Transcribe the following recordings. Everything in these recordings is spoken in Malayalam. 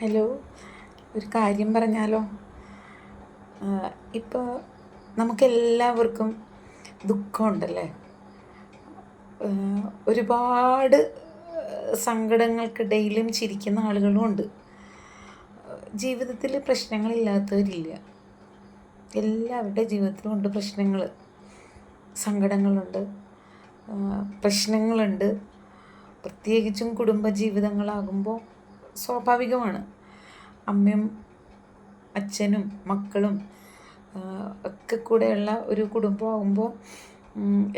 ഹലോ ഒരു കാര്യം പറഞ്ഞാലോ? ഇപ്പോൾ നമുക്കെല്ലാവർക്കും ദുഃഖമുണ്ടല്ലേ? ഒരുപാട് സങ്കടങ്ങൾക്കിടയിലും ചിരിക്കുന്ന ആളുകളുമുണ്ട് ജീവിതത്തിൽ പ്രശ്നങ്ങളില്ലാത്തവരില്ല. എല്ലാവരുടെ ജീവിതത്തിലും ഉണ്ട് പ്രശ്നങ്ങൾ സങ്കടങ്ങളുണ്ട് പ്രശ്നങ്ങളുണ്ട്. പ്രത്യേകിച്ചും കുടുംബജീവിതങ്ങളാകുമ്പോൾ സ്വാഭാവികമാണ്. അമ്മയും അച്ഛനും മക്കളും ഒക്കെ കൂടെയുള്ള ഒരു കുടുംബമാകുമ്പോൾ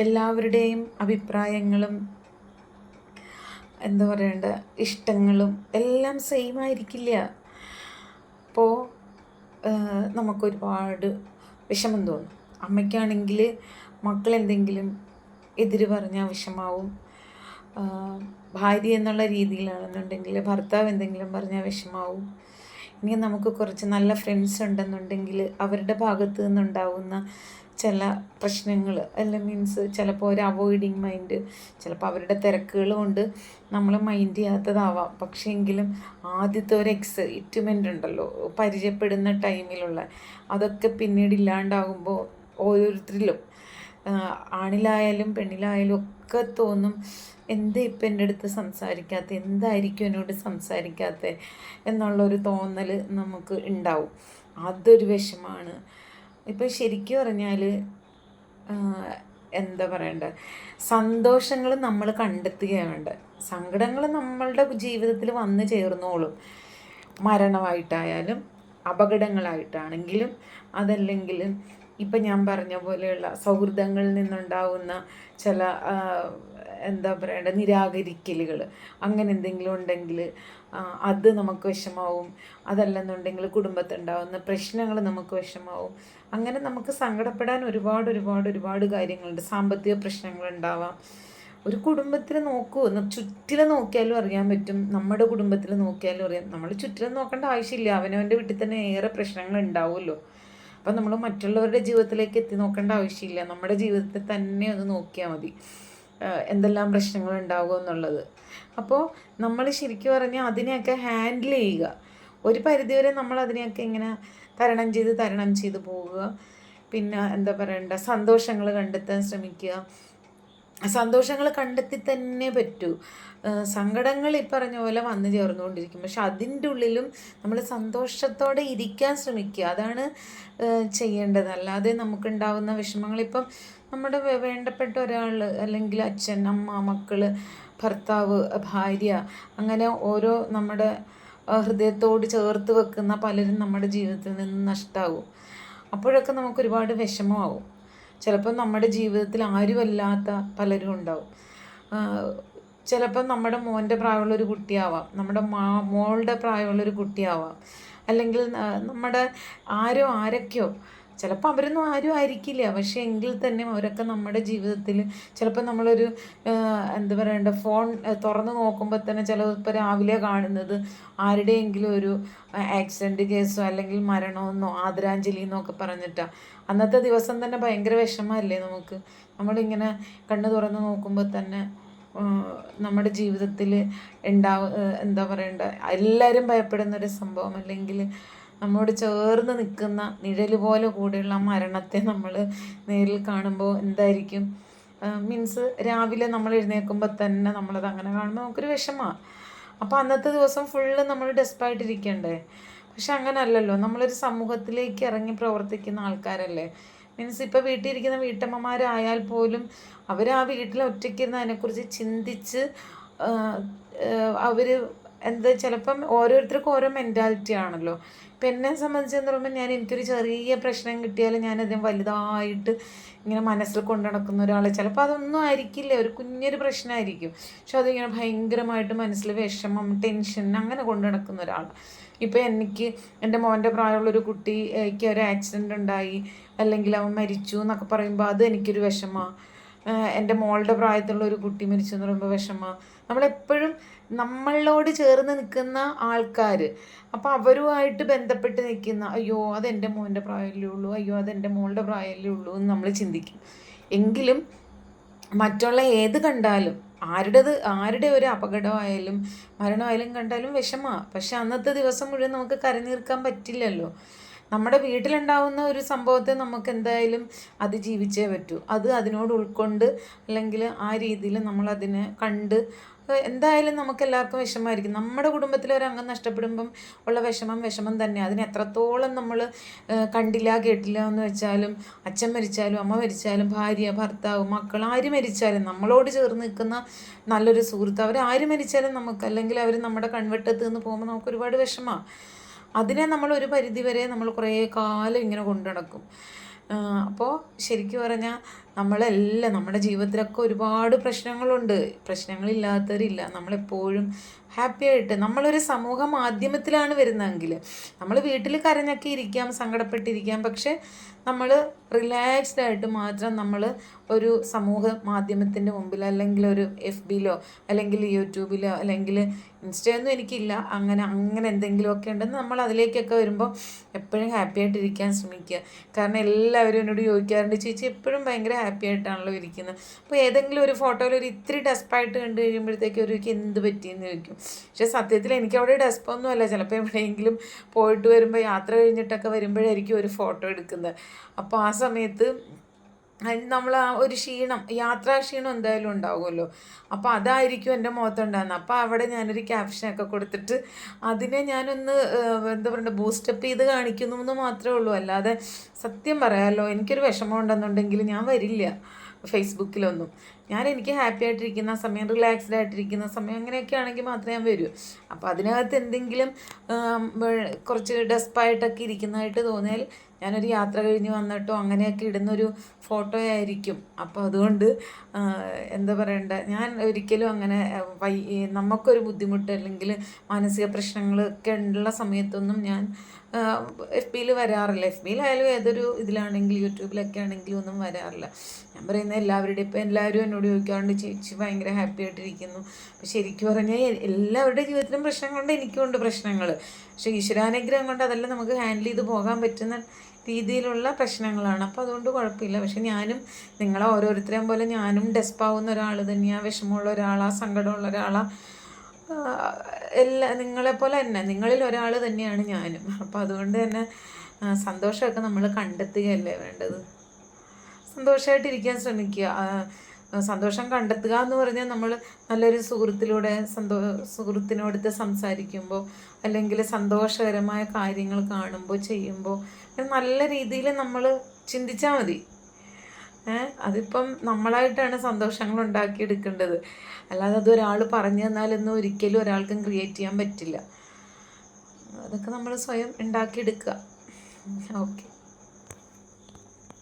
എല്ലാവരുടെയും അഭിപ്രായങ്ങളും എന്താ പറയേണ്ട ഇഷ്ടങ്ങളും എല്ലാം സെയിം ആയിരിക്കില്ല. അപ്പോൾ നമുക്കൊരുപാട് വിഷമം തോന്നും. അമ്മയ്ക്കാണെങ്കിൽ മക്കളെന്തെങ്കിലും എതിര് പറഞ്ഞാൽ വിഷമാവും. ഭാര്യ എന്നുള്ള രീതിയിലാണെന്നുണ്ടെങ്കിൽ ഭർത്താവ് എന്തെങ്കിലും പറഞ്ഞാൽ വിഷമാവും. ഇനി നമുക്ക് കുറച്ച് നല്ല ഫ്രണ്ട്സ് ഉണ്ടെന്നുണ്ടെങ്കിൽ അവരുടെ ഭാഗത്തു നിന്നുണ്ടാവുന്ന ചില പ്രശ്നങ്ങൾ അല്ല മീൻസ് ചിലപ്പോൾ ഒരു അവോയ്ഡിങ് മൈൻഡ് ചിലപ്പോൾ അവരുടെ തിരക്കുകൾ കൊണ്ട് നമ്മൾ മൈൻഡ് ചെയ്യാത്തതാവാം. പക്ഷേ എങ്കിലും ആദ്യത്തെ ഒരു എക്സൈറ്റ്മെന്റ് ഉണ്ടല്ലോ പരിചയപ്പെടുന്ന ടൈമിലുള്ള അതൊക്കെ പിന്നീട് ഇല്ലാണ്ടാകുമ്പോൾ ഓരോരുത്തരിലും ആണിലായാലും പെണ്ണിലായാലും ഒക്കെ തോന്നും എന്ത് ഇപ്പം എന്റെ അടുത്ത് സംസാരിക്കാത്ത? എന്തായിരിക്കും എന്നോട് സംസാരിക്കാത്ത? എന്നുള്ളൊരു തോന്നൽ നമുക്ക് ഉണ്ടാവും. അതൊരു വിഷമാണ്. ഇപ്പം ശരിക്കും പറഞ്ഞാൽ എന്താ പറയണ്ട? സന്തോഷങ്ങൾ നമ്മൾ കണ്ടെത്തുകയാണ് സങ്കടങ്ങൾ നമ്മളുടെ ജീവിതത്തിൽ വന്നു ചേർന്നോളും. മരണമായിട്ടായാലും അപകടങ്ങളായിട്ടാണെങ്കിലും അതല്ലെങ്കിൽ ഇപ്പം ഞാൻ പറഞ്ഞ പോലെയുള്ള സൗഹൃദങ്ങളിൽ നിന്നുണ്ടാവുന്ന ചില എന്താ പറയേണ്ടത് നിരാകരിക്കലുകൾ അങ്ങനെ എന്തെങ്കിലും ഉണ്ടെങ്കിൽ അത് നമുക്ക് വിഷമാവും. അതല്ലെന്നുണ്ടെങ്കിൽ കുടുംബത്തുണ്ടാവുന്ന പ്രശ്നങ്ങൾ നമുക്ക് വിഷമാവും. അങ്ങനെ നമുക്ക് സങ്കടപ്പെടാൻ ഒരുപാട് ഒരുപാട് ഒരുപാട് കാര്യങ്ങളുണ്ട്. സാമ്പത്തിക പ്രശ്നങ്ങളുണ്ടാവാം. ഒരു കുടുംബത്തിൽ നോക്കൂ. ചുറ്റിലെ നോക്കിയാലും അറിയാൻ പറ്റും. നമ്മുടെ കുടുംബത്തിൽ നോക്കിയാലും അറിയാം. നമ്മൾ ചുറ്റിലും നോക്കേണ്ട ആവശ്യമില്ല. അവനവന്റെ വീട്ടിൽ തന്നെ ഏറെ പ്രശ്നങ്ങൾ ഉണ്ടാവുമല്ലോ. അപ്പം നമ്മൾ മറ്റുള്ളവരുടെ ജീവിതത്തിലേക്ക് എത്തി നോക്കേണ്ട ആവശ്യമില്ല. നമ്മുടെ ജീവിതത്തിൽ തന്നെ ഒന്ന് നോക്കിയാൽ മതി. എന്തെല്ലാം പ്രശ്നങ്ങൾ ഉണ്ടാകും എന്നുള്ളത്. അപ്പോൾ നമ്മൾ ശരിക്കും പറഞ്ഞാൽ അതിനെയൊക്കെ ഹാൻഡിൽ ചെയ്യുക. ഒരു പരിധിവരെ നമ്മൾ അതിനെയൊക്കെ ഇങ്ങനെ തരണം ചെയ്ത് തരണം ചെയ്ത് പോവുക. പിന്നെ എന്താ പറയണ്ട? സന്തോഷങ്ങൾ കണ്ടെത്താൻ ശ്രമിക്കുക. സന്തോഷങ്ങൾ കണ്ടെത്തി തന്നെ പറ്റൂ സങ്കടങ്ങൾ ഈ പറഞ്ഞ പോലെ വന്നു ചേർന്നുകൊണ്ടിരിക്കും. പക്ഷെ അതിന്റെ ഉള്ളിലും നമ്മൾ സന്തോഷത്തോടെ ഇരിക്കാൻ ശ്രമിക്കുക. അതാണ് ചെയ്യേണ്ടത്. അല്ലാതെ നമുക്കുണ്ടാവുന്ന വിഷമങ്ങൾ ഇപ്പം നമ്മുടെ വേണ്ടപ്പെട്ട ഒരാൾ അല്ലെങ്കിൽ അച്ഛൻ അമ്മ മക്കൾ ഭർത്താവ് ഭാര്യ അങ്ങനെ ഓരോ നമ്മുടെ ഹൃദയത്തോട് ചേർത്ത് വെക്കുന്ന പലരും നമ്മുടെ ജീവിതത്തിൽ നിന്ന് നഷ്ടമാകും അപ്പോഴൊക്കെ നമുക്ക് ഒരുപാട് വിഷമമാവും. ചിലപ്പോൾ നമ്മുടെ ജീവിതത്തിൽ ആരുമല്ലാത്ത പലരും ഉണ്ടാവും. ചിലപ്പോൾ നമ്മുടെ മോന്റെ പ്രായമുള്ളൊരു കുട്ടിയാവാം നമ്മുടെ മാ മോളുടെ പ്രായമുള്ളൊരു കുട്ടിയാവാം. അല്ലെങ്കിൽ നമ്മുടെ ആരോ ആരൊക്കെയോ ചിലപ്പോൾ അവരൊന്നും ആരും ആയിരിക്കില്ല. പക്ഷേ എങ്കിൽ തന്നെ അവരൊക്കെ നമ്മുടെ ജീവിതത്തിൽ ചിലപ്പോൾ നമ്മളൊരു എന്ത് പറയണ്ട ഫോൺ തുറന്ന് നോക്കുമ്പോൾ തന്നെ ചിലപ്പോൾ രാവിലെ കാണുന്നത് ആരുടെയെങ്കിലും ഒരു ആക്സിഡന്റ് കേസോ അല്ലെങ്കിൽ മരണമെന്നോ ആദരാഞ്ജലി എന്നൊക്കെ പറഞ്ഞിട്ടാണ് അന്നത്തെ ദിവസം തന്നെ ഭയങ്കര വിഷമമല്ലേ നമുക്ക്? നമ്മളിങ്ങനെ കണ്ണ് തുറന്ന് നോക്കുമ്പോൾ തന്നെ നമ്മുടെ ജീവിതത്തിൽ ഉണ്ടാവ എന്താ പറയണ്ട എല്ലാവരും ഭയപ്പെടുന്നൊരു സംഭവം. അല്ലെങ്കിൽ നമ്മോട് ചേർന്ന് നിൽക്കുന്ന നിഴൽ പോലെ കൂടെയുള്ള മരണത്തെ നമ്മൾ നേരിൽ കാണുമ്പോൾ എന്തായിരിക്കും? മീൻസ് രാവിലെ നമ്മൾ എഴുന്നേൽക്കുമ്പോൾ തന്നെ നമ്മളത് അങ്ങനെ കാണുമ്പോൾ നമുക്കൊരു വിഷമമാണ് അപ്പോൾ അന്നത്തെ ദിവസം ഫുള്ള് നമ്മൾ ഡെസ്പായിട്ടിരിക്കണ്ടേ പക്ഷെ അങ്ങനെ അല്ലല്ലോ നമ്മളൊരു സമൂഹത്തിലേക്ക് ഇറങ്ങി പ്രവർത്തിക്കുന്ന ആൾക്കാരല്ലേ. മീൻസ് ഇപ്പോൾ വീട്ടിലിരിക്കുന്ന വീട്ടമ്മമാരായാൽ പോലും അവർ ആ വീട്ടിൽ ഒറ്റയ്ക്കിരുന്ന് അതിനെക്കുറിച്ച് ചിന്തിച്ച് അവർ എന്താ ചിലപ്പം ഓരോരുത്തർക്കും ഓരോ മെന്റാലിറ്റി ആണല്ലോ. ഇപ്പം എന്നെ സംബന്ധിച്ചെന്ന് പറയുമ്പോൾ ഞാൻ എനിക്കൊരു ചെറിയ പ്രശ്നം കിട്ടിയാലും ഞാനതിന് വലുതായിട്ട് ഇങ്ങനെ മനസ്സിൽ കൊണ്ടു നടക്കുന്ന ഒരാളെ. ചിലപ്പോൾ അതൊന്നും ആയിരിക്കില്ല. ഒരു കുഞ്ഞൊരു പ്രശ്നമായിരിക്കും പക്ഷെ അതിങ്ങനെ ഭയങ്കരമായിട്ട് മനസ്സിൽ വിഷമം ടെൻഷൻ അങ്ങനെ കൊണ്ടു നടക്കുന്ന ഒരാൾ. ഇപ്പം എനിക്ക് എന്റെ മോന്റെ പ്രായമുള്ളൊരു കുട്ടിക്ക് ഒരു ആക്സിഡന്റ് ഉണ്ടായി. അല്ലെങ്കിൽ അവൻ മരിച്ചു എന്നൊക്കെ പറയുമ്പോൾ അത് എനിക്കൊരു വിഷമമാണ് എന്റെ മോളുടെ പ്രായത്തിലുള്ള ഒരു കുട്ടി മരിച്ചു എന്ന് പറയുമ്പോൾ വിഷമമാണ് നമ്മളെപ്പോഴും നമ്മളോട് ചേർന്ന് നിൽക്കുന്ന ആൾക്കാർ അപ്പോൾ അവരുമായിട്ട് ബന്ധപ്പെട്ട് നിൽക്കുന്ന അയ്യോ അതെന്റെ മോന്റെ പ്രായമല്ലേ ഉള്ളൂ അയ്യോ അതെന്റെ മോളുടെ പ്രായമല്ലേ ഉള്ളൂ എന്ന് നമ്മൾ ചിന്തിക്കും. എങ്കിലും മറ്റുള്ള ഏത് കണ്ടാലും ആരുടേത് ആരുടെ ഒരു അപകടമായാലും മരണമായാലും കണ്ടാലും വിഷമമാണ് പക്ഷെ അന്നത്തെ ദിവസം മുഴുവൻ നമുക്ക് കരനീർക്കാൻ പറ്റില്ലല്ലോ. നമ്മുടെ വീട്ടിലുണ്ടാവുന്ന ഒരു സംഭവത്തെ നമുക്ക് എന്തായാലും അത് ജീവിച്ചേ പറ്റൂ. അത് അതിനോട് ഉൾക്കൊണ്ട് അല്ലെങ്കിൽ ആ രീതിയിൽ നമ്മളതിനെ കണ്ട് എന്തായാലും നമുക്ക് എല്ലാവർക്കും വിഷമമായിരിക്കും. നമ്മുടെ കുടുംബത്തിലെ ഒരു അംഗം നഷ്ടപ്പെടുമ്പം ഉള്ള വിഷമം വിഷമം തന്നെ. അതിന് എത്രത്തോളം നമ്മൾ കണ്ടില്ല കേട്ടില്ല എന്ന് വെച്ചാലും അച്ഛൻ മരിച്ചാലും അമ്മ മരിച്ചാലും ഭാര്യ ഭർത്താവ് മക്കൾ ആര് മരിച്ചാലും നമ്മളോട് ചേർന്ന് നിൽക്കുന്ന നല്ലൊരു സുഹൃത്ത് അവർ ആര് മരിച്ചാലും നമുക്ക് അല്ലെങ്കിൽ അവർ നമ്മുടെ കൺവെട്ടത്ത് നിന്ന് പോകുമ്പോൾ നമുക്ക് ഒരുപാട് വിഷമമാണ് അതിനെ നമ്മൾ ഒരു പരിധി വരെ നമ്മൾ കുറേ കാലം ഇങ്ങനെ കൊണ്ടു നടക്കും. അപ്പോൾ ശരിക്കും പറഞ്ഞാൽ നമ്മളെല്ലാം നമ്മുടെ ജീവിതത്തിലൊക്കെ ഒരുപാട് പ്രശ്നങ്ങളുണ്ട്. പ്രശ്നങ്ങളില്ലാത്തവരില്ല. നമ്മളെപ്പോഴും ഹാപ്പി ആയിട്ട് നമ്മളൊരു സമൂഹ മാധ്യമത്തിലാണ് വരുന്നതെങ്കിൽ നമ്മൾ വീട്ടിൽ കരഞ്ഞൊക്കെ ഇരിക്കാം സങ്കടപ്പെട്ടിരിക്കാം. പക്ഷേ നമ്മൾ റിലാക്സ്ഡ് ആയിട്ട് മാത്രം നമ്മൾ ഒരു സമൂഹ മാധ്യമത്തിന്റെ മുമ്പിൽ അല്ലെങ്കിൽ ഒരു എഫ് ബിയിലോ അല്ലെങ്കിൽ യൂട്യൂബിലോ അല്ലെങ്കിൽ ഇൻസ്റ്റയൊന്നും എനിക്കില്ല. അങ്ങനെ അങ്ങനെ എന്തെങ്കിലുമൊക്കെ ഉണ്ടെന്ന് നമ്മൾ അതിലേക്കൊക്കെ വരുമ്പോൾ എപ്പോഴും ഹാപ്പി ആയിട്ട് ഇരിക്കാൻ ശ്രമിക്കുക. കാരണം എല്ലാവരും എന്നോട് ചോദിക്കാറുണ്ട് ചേച്ചി എപ്പോഴും ഭയങ്കര ഹാപ്പി ആയിട്ടാണല്ലോ ഇരിക്കുന്നത്? അപ്പോൾ ഏതെങ്കിലും ഒരു ഫോട്ടോയിൽ ഒരു ഇത്തിരി ഡസ്പായിട്ട് കണ്ടു കഴിയുമ്പോഴത്തേക്ക് ഒരു എന്ത് പറ്റിയെന്ന് ചോദിക്കും? പക്ഷെ സത്യത്തിൽ എനിക്ക് അവിടെ ഡെസ്പൊന്നും അല്ല ചിലപ്പോൾ എവിടെയെങ്കിലും പോയിട്ട് വരുമ്പോൾ യാത്ര കഴിഞ്ഞിട്ടൊക്കെ വരുമ്പോഴായിരിക്കും ഒരു ഫോട്ടോ എടുക്കുന്നത്. അപ്പോൾ ആ സമയത്ത് നമ്മൾ ആ ഒരു ക്ഷീണം യാത്രാ ക്ഷീണം എന്തായാലും ഉണ്ടാവുമല്ലോ. അപ്പോൾ അതായിരിക്കും എന്റെ മുഖത്തുണ്ടാകുന്നത്. അപ്പോൾ അവിടെ ഞാനൊരു ക്യാപ്ഷനൊക്കെ കൊടുത്തിട്ട് അതിനെ ഞാനൊന്ന് എന്താ പറയുക ബൂസ്റ്റപ്പ് ചെയ്ത് കാണിക്കുന്നു എന്ന് മാത്രമേ ഉള്ളൂ. അല്ലാതെ സത്യം പറയാമല്ലോ എനിക്കൊരു വിഷമം ഉണ്ടെന്നുണ്ടെങ്കിൽ ഞാൻ വരില്ല. ഫേസ്ബുക്കിലൊന്നും. ഞാൻ എനിക്ക് ഹാപ്പി ആയിട്ടിരിക്കുന്ന സമയം റിലാക്സ്ഡ് ആയിട്ടിരിക്കുന്ന സമയം അങ്ങനെയൊക്കെ ആണെങ്കിൽ മാത്രമേ ഞാൻ വരൂ. അപ്പോൾ അതിനകത്ത് എന്തെങ്കിലും കുറച്ച് ഡെസ്പായിട്ടൊക്കെ ഇരിക്കുന്നതായിട്ട് തോന്നിയാൽ ഞാനൊരു യാത്ര കഴിഞ്ഞ് വന്നിട്ടോ അങ്ങനെയൊക്കെ ഇടുന്നൊരു ഫോട്ടോ ആയിരിക്കും അപ്പോൾ അതുകൊണ്ട് എന്താ പറയണ്ട ഞാൻ ഒരിക്കലും അങ്ങനെ നമുക്കൊരു ബുദ്ധിമുട്ട് അല്ലെങ്കിൽ മാനസിക പ്രശ്നങ്ങളൊക്കെ ഉള്ള സമയത്തൊന്നും ഞാൻ എഫ് ബിയിൽ വരാറില്ല. എഫ് ബിയിലായാലും ഏതൊരു ഇതിലാണെങ്കിലും യൂട്യൂബിലൊക്കെ ആണെങ്കിലും ഒന്നും വരാറില്ല. ഞാൻ പറയുന്നത് എല്ലാവരുടെയും ഇപ്പം എല്ലാവരും എന്നോട് ചോദിക്കാറുണ്ട് ചേച്ചി ഭയങ്കര ഹാപ്പി ആയിട്ടിരിക്കുന്നു. അപ്പോൾ ശരിക്കും പറഞ്ഞാൽ എല്ലാവരുടെ ജീവിതത്തിലും പ്രശ്നങ്ങളുണ്ട് എനിക്കുണ്ട് പ്രശ്നങ്ങൾ. പക്ഷേ ഈശ്വരാനുഗ്രഹം കൊണ്ട് അതെല്ലാം നമുക്ക് ഹാൻഡിൽ ചെയ്ത് പോകാൻ പറ്റുന്ന രീതിയിലുള്ള പ്രശ്നങ്ങളാണ്. അപ്പോൾ അതുകൊണ്ട് കുഴപ്പമില്ല. പക്ഷേ ഞാനും നിങ്ങളെ ഓരോരുത്തരെയും പോലെ ഞാനും ഡെസ്പാവുന്ന ഒരാൾ തന്നെയാണ് വിഷമമുള്ള ഒരാളാണ് സങ്കടമുള്ള ഒരാളാണ് എല്ലാ നിങ്ങളെപ്പോലെ തന്നെ. നിങ്ങളിൽ ഒരാൾ തന്നെയാണ് ഞാനും. അപ്പോൾ അതുകൊണ്ട് തന്നെ സന്തോഷമൊക്കെ നമ്മൾ കണ്ടെത്തുകയല്ലേ വേണ്ടത്? സന്തോഷമായിട്ടിരിക്കാൻ ശ്രമിക്കുക. സന്തോഷം കണ്ടെത്തുക എന്ന് പറഞ്ഞാൽ നമ്മൾ നല്ലൊരു സുഹൃത്തിലൂടെ സന്തോ സുഹൃത്തിനോടുത്ത് സംസാരിക്കുമ്പോൾ അല്ലെങ്കിൽ സന്തോഷകരമായ കാര്യങ്ങൾ കാണുമ്പോൾ ചെയ്യുമ്പോൾ നല്ല രീതിയിൽ നമ്മൾ ചിന്തിച്ചാൽ മതി. അതിപ്പം നമ്മളായിട്ടാണ് സന്തോഷങ്ങൾ ഉണ്ടാക്കിയെടുക്കേണ്ടത് അല്ലാതെ അത് ഒരാൾ പറഞ്ഞു തന്നാലൊന്നും ഒരിക്കലും ഒരാൾക്കും ക്രിയേറ്റ് ചെയ്യാൻ പറ്റില്ല. അതൊക്കെ നമ്മൾ സ്വയം ഉണ്ടാക്കിയെടുക്കുക. ഓക്കെ.